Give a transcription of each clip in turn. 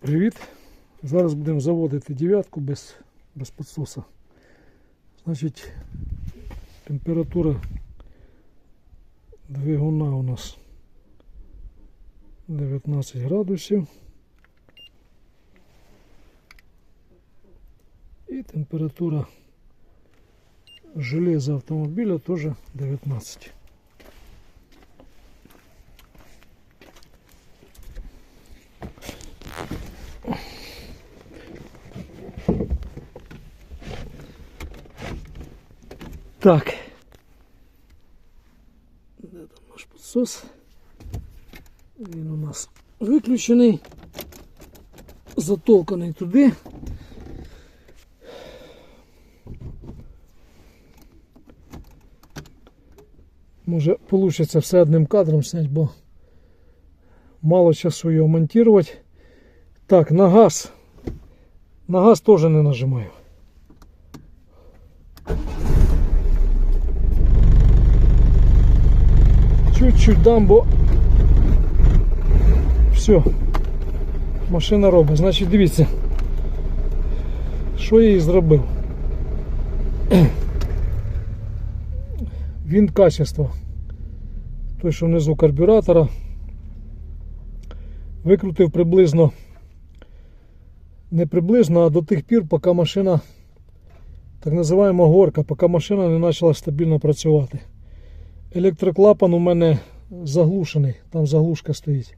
Привіт! Зараз будемо заводити дев'ятку без, без підсоса. Значить, температура двигуна у нас 19 градусів. І температура железа автомобіля теж 19. Так. Де там наш підсос? Він у нас виключений. Затолканий туди. Може вийде все одним кадром зняти, бо мало часу його монтувати. Так, на газ. На газ теж не нажимаю. Чуть-чуть дам, бо все. Машина робить. Значить, дивіться, що я їй зробив. Він качества. Той, що внизу карбюратора. Викрутив приблизно не приблизно, а до тих пір, поки машина, так називаємо горка, поки машина не почала стабільно працювати. Електроклапан у мене заглушений, там заглушка стоїть.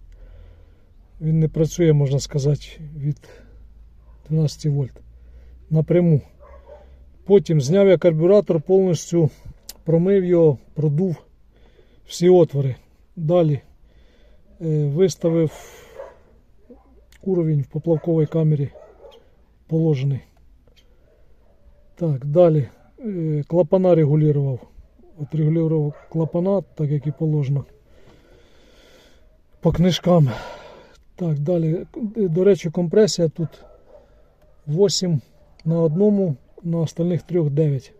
Він не працює, можна сказати, від 12 вольт напряму. Потім зняв я карбюратор, повністю промив його, продув всі отвори. Далі е, виставив уровень в поплавковій камері положений. Так, далі е, клапана регулював. Отрегулював клапана, так як і положено. По книжкам. Так, далі. До речі, компресія тут 8 на одному, на остальних трьох 9.